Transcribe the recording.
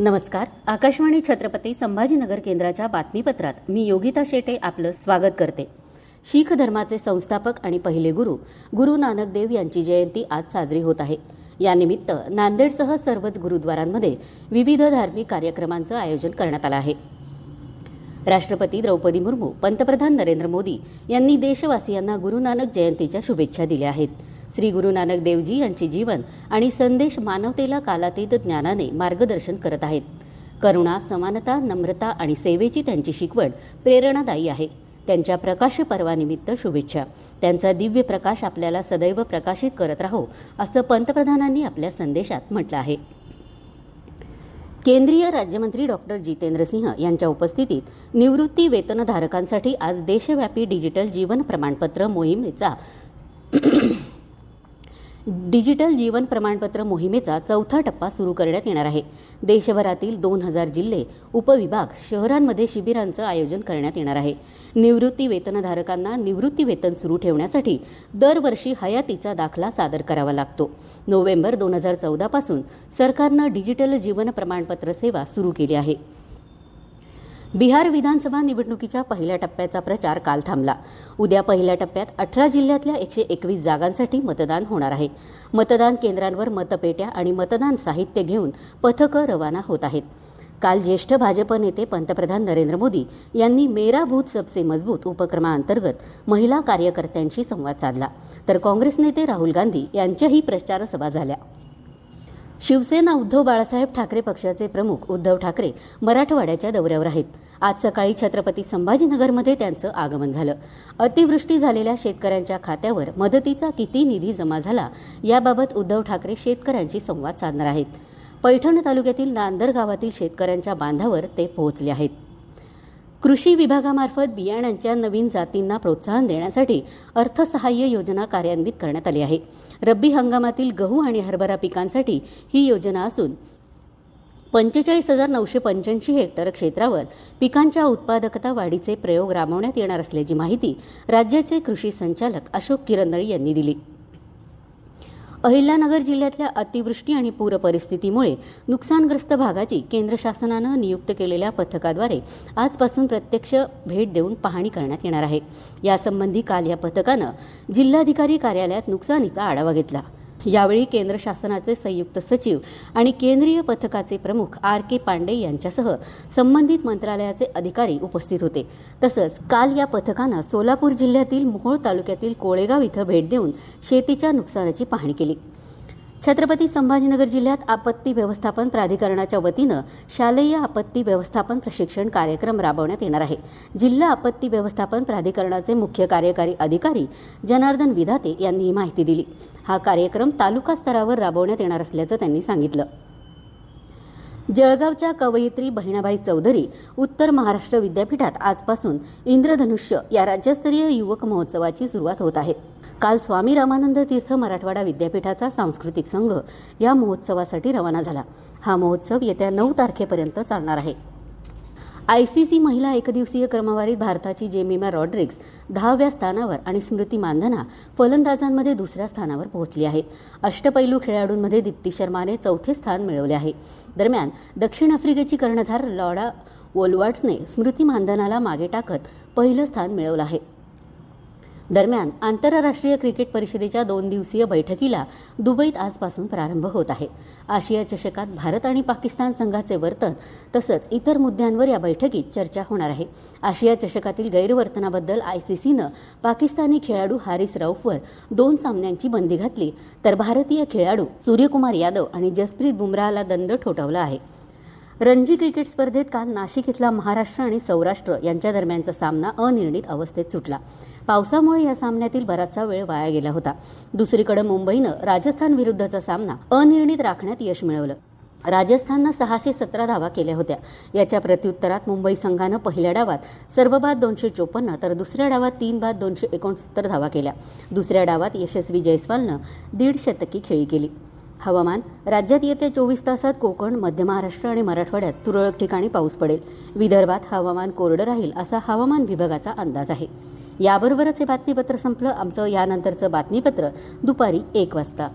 नमस्कार. आकाशवाणी छत्रपती संभाजीनगर केंद्राच्या बातमीपत्रात मी योगिता शेटे आपलं स्वागत करते. शीख धर्माचे संस्थापक आणि पहिले गुरु गुरु नानक देव यांची जयंती आज साजरी होत आहे. यानिमित्त नांदेडसह सर्वच गुरुद्वारांमध्ये विविध धार्मिक कार्यक्रमांचं आयोजन करण्यात आलं आहे. राष्ट्रपती द्रौपदी मुर्मू पंतप्रधान नरेंद्र मोदी यांनी देशवासियांना गुरु नानक जयंतीच्या शुभेच्छा दिल्या आहेत. श्री गुरु नानक देवजी यांचे जीवन आणि संदेश मानवतेला कालातीत ज्ञानाने मार्गदर्शन करत आहेत. करुणा समानता नम्रता आणि सेवेची त्यांची शिकवण प्रेरणादायी आहे. त्यांच्या प्रकाश पर्वानिमित्त शुभेच्छा. त्यांचा दिव्य प्रकाश आपल्याला सदैव प्रकाशित करत राहो असं पंतप्रधानांनी आपल्या संदेशात म्हटलं आहे. केंद्रीय राज्यमंत्री डॉक्टर जितेंद्र सिंह यांच्या उपस्थितीत निवृत्ती वेतनधारकांसाठी आज देशव्यापी डिजिटल जीवन प्रमाणपत्र मोहिमेचा डिजिटल जीवन प्रमाणपत्र मोहिमेचा चौथा टप्पा सुरू करण्यात येणार आहे. देशभरातील दोन हजार जिल्हे उपविभाग शहरांमध्ये शिबिरांचं आयोजन करण्यात येणार आहे. निवृत्ती वेतनधारकांना निवृत्ती वेतन सुरू ठेवण्यासाठी दरवर्षी हयातीचा दाखला सादर करावा लागतो. नोव्हेंबर दोन हजार चौदापासून सरकारनं डिजिटल जीवन प्रमाणपत्र सेवा सुरू केली आहे. बिहार विधानसभा निवडणुकीच्या पहिल्या टप्प्याचा प्रचार काल थांबला. उद्या पहिल्या टप्प्यात अठरा जिल्ह्यातल्या एकशे एकवीस जागांसाठी मतदान होणार आहे. मतदान केंद्रांवर मतपेट्या आणि मतदान साहित्य घेऊन पथकं रवाना होत आहेत. काल ज्येष्ठ भाजप नेते पंतप्रधान नरेंद्र मोदी यांनी मेरा भूत सबसे मजबूत उपक्रमाअंतर्गत महिला कार्यकर्त्यांशी संवाद साधला. तर काँग्रेस नेते राहुल गांधी यांच्याही प्रचारसभा झाल्या. शिवसेना उद्धव बाळासाहेब ठाकरे पक्षाचे प्रमुख उद्धव ठाकरे मराठवाड्याच्या दौऱ्यावर आहेत. आज सकाळी छत्रपती संभाजीनगरमध्ये त्यांचं आगमन झालं. अतिवृष्टी झालेल्या शेतकऱ्यांच्या खात्यावर मदतीचा किती निधी जमा झाला याबाबत उद्धव ठाकरे शेतकऱ्यांशी संवाद साधणार आहेत. पैठण तालुक्यातील नांदर गावातील शेतकऱ्यांच्या बांधावर ते पोहोचले आहेत. कृषी विभागामार्फत बियाणांच्या नवीन जातींना प्रोत्साहन देण्यासाठी अर्थसहाय्य योजना कार्यान्वित करण्यात आली आहे. रब्बी हंगामातील गहू आणि हरभरा पिकांसाठी ही योजना असून पंचेचाळीस हजार नऊशे पंच्याऐंशी हेक्टर क्षेत्रावर पिकांच्या उत्पादकता वाढीचे प्रयोग राबवण्यात येणार असल्याची माहिती राज्याचे कृषी संचालक अशोक किरंदळी यांनी दिली. अहिल्यानगर जिल्ह्यातल्या अतिवृष्टी आणि पूर परिस्थितीमुळे नुकसानग्रस्त भागाची केंद्र शासनानं नियुक्त केलेल्या पथकाद्वारे आजपासून प्रत्यक्ष भेट देऊन पाहणी करण्यात येणार आहे. यासंबंधी काल या पथकानं जिल्हाधिकारी कार्यालयात नुकसानीचा आढावा घेतला. यावेळी केंद्र शासनाचे संयुक्त सचिव आणि केंद्रीय पथकाचे प्रमुख आर के पांडे यांच्यासह संबंधित मंत्रालयाचे अधिकारी उपस्थित होते. तसंच काल या पथकानं सोलापूर जिल्ह्यातील मोहोळ तालुक्यातील कोळेगाव इथं भेट देऊन शेतीच्या नुकसानाची पाहणी केली. छत्रपती संभाजीनगर जिल्ह्यात आपत्ती व्यवस्थापन प्राधिकरणाच्या वतीनं शालेय आपत्ती व्यवस्थापन प्रशिक्षण कार्यक्रम राबवण्यात येणार आहे. जिल्हा आपत्ती व्यवस्थापन प्राधिकरणाचे मुख्य कार्यकारी अधिकारी जनार्दन विधाते यांनी ही माहिती दिली. हा कार्यक्रम तालुका स्तरावर राबवण्यात येणार असल्याचं त्यांनी सांगितलं. जळगावच्या कवयित्री बहिणाबाई चौधरी उत्तर महाराष्ट्र विद्यापीठात आजपासून इंद्रधनुष्य या राज्यस्तरीय युवक महोत्सवाची सुरुवात होत आहे. काल स्वामी रामानंद तीर्थ मराठवाडा विद्यापीठाचा सांस्कृतिक संघ या महोत्सवासाठी रवाना झाला. हा महोत्सव येत्या नऊ तारखेपर्यंत चालणार आहे. आयसीसी महिला एकदिवसीय क्रमवारीत भारताची जेमिमा रॉड्रिक्स दहाव्या स्थानावर आणि स्मृती मानधना फलंदाजांमध्ये दुसऱ्या स्थानावर पोहोचली आहे. अष्टपैलू खेळाडूंमध्ये दीप्ती शर्माने चौथे स्थान मिळवले आहे. दरम्यान दक्षिण आफ्रिकेची कर्णधार लॉडा वोलवाट्सने स्मृती मानधनाला मागे टाकत पहिलं स्थान मिळवलं आहे. दरम्यान आंतरराष्ट्रीय क्रिकेट परिषदेच्या दोन दिवसीय बैठकीला दुबईत आजपासून प्रारंभ होत आहे. आशिया चषकात भारत आणि पाकिस्तान संघाचे वर्तन तसंच इतर मुद्द्यांवर या बैठकीत चर्चा होणार आहे. आशिया चषकातील गैरवर्तनाबद्दल आयसीसीनं पाकिस्तानी खेळाडू हारिस राऊफवर दोन सामन्यांची बंदी घातली. तर भारतीय खेळाडू सूर्यकुमार यादव आणि जसप्रीत बुमराहला दंड ठोठावला आहे. रणजी क्रिकेट स्पर्धेत काल नाशिक इथला महाराष्ट्र आणि सौराष्ट्र यांच्या दरम्यानचा सामना अनिर्णित अवस्थेत सुटला. पावसामुळे या सामन्यातील बराचसा वेळ वाया गेला होता. दुसरीकडे मुंबईनं राजस्थान विरुद्धचा सामना अनिर्णित राखण्यात यश मिळवलं. राजस्थाननं सहाशे सतरा धावा केल्या होत्या. याच्या प्रत्युत्तरात मुंबई संघानं पहिल्या डावात सर्वबाद दोनशे चोपन्न तर दुसऱ्या डावात तीन बाद दोनशे एकोणसत्तर धावा केल्या. दुसऱ्या डावात यशस्वी जयस्वालनं दीड शतकी खेळी केली. हवामान राज्यात येत्या चोवीस तासात कोकण मध्य महाराष्ट्र आणि मराठवाड्यात तुरळक ठिकाणी पाऊस पडेल. विदर्भात हवामान कोरडं राहील असा हवामान विभागाचा अंदाज आहे. याबरोबरच हे बातमीपत्र संपलं. आमचं यानंतरचं बातमीपत्र दुपारी एक वाजता.